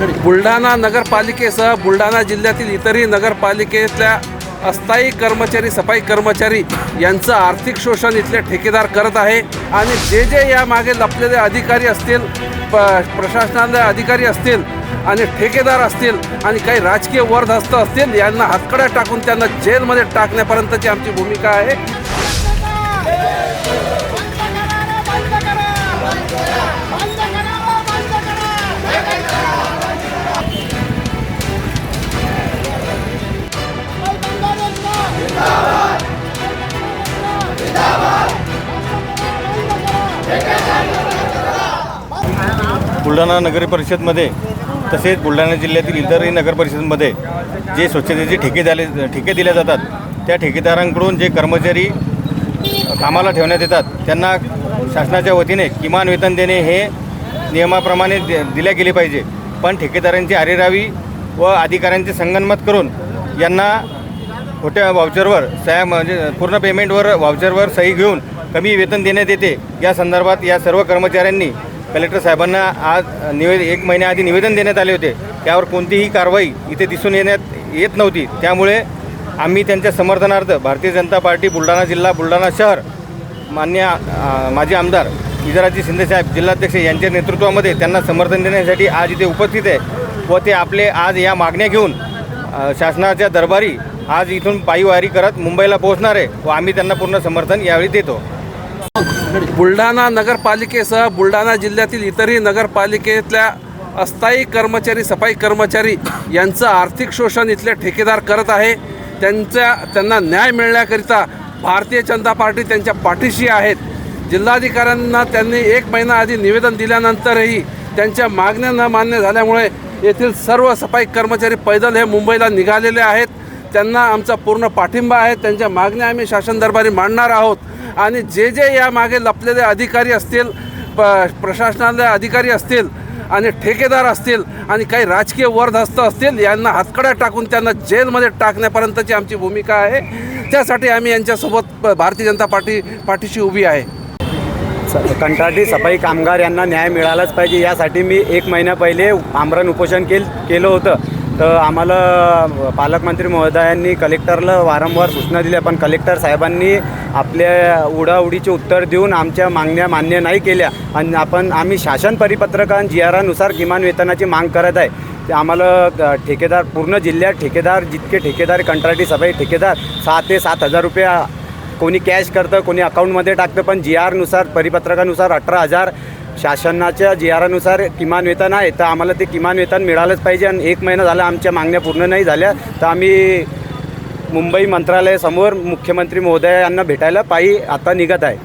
बुलढाणा नगरपालिकेसह बुलढाणा जिल्ह्यातील इतरही नगरपालिकेतल्या अस्थायी कर्मचारी सफाई कर्मचारी यांचं आर्थिक शोषण इथले ठेकेदार करत आहे. आणि जे जे यामागे लपलेले अधिकारी असतील प प्रशासनाचे अधिकारी असतील आणि ठेकेदार असतील आणि काही राजकीय वरधस्त असतील यांना हातकड्या टाकून त्यांना जेलमध्ये टाकण्यापर्यंतची आमची भूमिका आहे. बुलढाणा नगर परिषदमध्ये तसेच बुलढाणा जिल्ह्यातील इतरही नगरपरिषदमध्ये जे स्वच्छतेचे ठेके झाले ठेके दिले जातात त्या ठेकेदारांकडून जे कर्मचारी कामाला ठेवण्यात येतात त्यांना शासनाच्या वतीने किमान वेतन देणे हे नियमाप्रमाणे दि दिल्या गेले पाहिजे. पण ठेकेदारांची आरेरावी व अधिकाऱ्यांचे संगनमत करून यांना खोट्या व्हाउचरवर सह्या म्हणजे पूर्ण पेमेंटवर व्हाउचरवर सही घेऊन कमी वेतन देण्यात येते. या संदर्भात या सर्व कर्मचाऱ्यांनी कलेक्टर साहेबांना आज निवेद एक महिन्याआधी निवेदन देण्यात आले होते. त्यावर कोणतीही कारवाई इथे दिसून येण्यात येत नव्हती. त्यामुळे आम्ही त्यांच्या समर्थनार्थ भारतीय जनता पार्टी बुलढाणा जिल्हा बुलढाणा शहर मान्य माजी आमदार इजराजी शिंदेसाहेब जिल्हाध्यक्ष यांच्या नेतृत्वामध्ये त्यांना समर्थन देण्यासाठी आज इथे उपस्थित आहे व ते आपले आज या मागण्या घेऊन शासनाच्या दरबारी आज इथून पायीवारी करत मुंबईला पोहोचणार आहे व आम्ही त्यांना पूर्ण समर्थन यावेळी देतो. बुलढाणा नगरपालिकेसह बुलढाणा जिल्ह्यातील इतरही नगरपालिकेतल्या अस्थायी कर्मचारी सफाई कर्मचारी यांचं आर्थिक शोषण इथले ठेकेदार करत आहे. त्यांच्या त्यांना न्याय मिळण्याकरिता भारतीय जनता पार्टी त्यांच्या पाठीशी आहेत. जिल्हाधिकाऱ्यांना त्यांनी एक महिना आधी निवेदन दिल्यानंतरही त्यांच्या मागण्या न मान्य झाल्यामुळे येथील सर्व सफाई कर्मचारी पैदल हे मुंबईला निघालेले आहेत. त्यांना आमचा पूर्ण पाठिंबा आहे. त्यांच्या मागण्या आम्ही शासन दरबारी मांडणार आहोत. आणि जे जे यामागे लपलेले अधिकारी असतील प प्रशासनाचे अधिकारी असतील आणि ठेकेदार असतील आणि काही राजकीय वरदहस्त असतील यांना हातकड्या टाकून त्यांना जेलमध्ये टाकण्यापर्यंतची आमची भूमिका आहे. त्यासाठी आम्ही यांच्यासोबत प- भारतीय जनता पार्टी पाठीशी उभी आहे. कंत्राटी सफाई कामगार यांना न्याय मिळालाच पाहिजे. यासाठी मी एक महिना पहिले आमरण उपोषण केल केलं होतं. तर आम्हाला पालकमंत्री महोदयांनी कलेक्टरला वारंवार सूचना दिल्या पण कलेक्टर साहेबांनी आपल्या उडाउडीचे उत्तर देऊन आमच्या मागण्या मान्य नाही केल्या. आणि आपण आम्ही शासन परिपत्रकां जी आर अनुसार किमान वेतनाची माग करत आहे. ते आम्हाला ठेकेदार पूर्ण जिल्ह्यात ठेकेदार जितके ठेकेदार कंत्राटी सफाई ठेकेदार सहा ते सात हजार रुपये कोणी कॅश करतं कोणी अकाउंटमध्ये टाकतं. पण जी आरनुसार परिपत्रकानुसार अठरा हजार शासनाच्या जी आरानुसार किमान वेतन आहे तर आम्हाला ते किमान वेतन मिळालंच पाहिजे आणि एक महिना झाला आमच्या मागण्या पूर्ण नाही झाल्या. तर आम्ही मुंबई मंत्रालयासमोर मुख्यमंत्री महोदय यांना भेटायला पायी आता निघत आहे.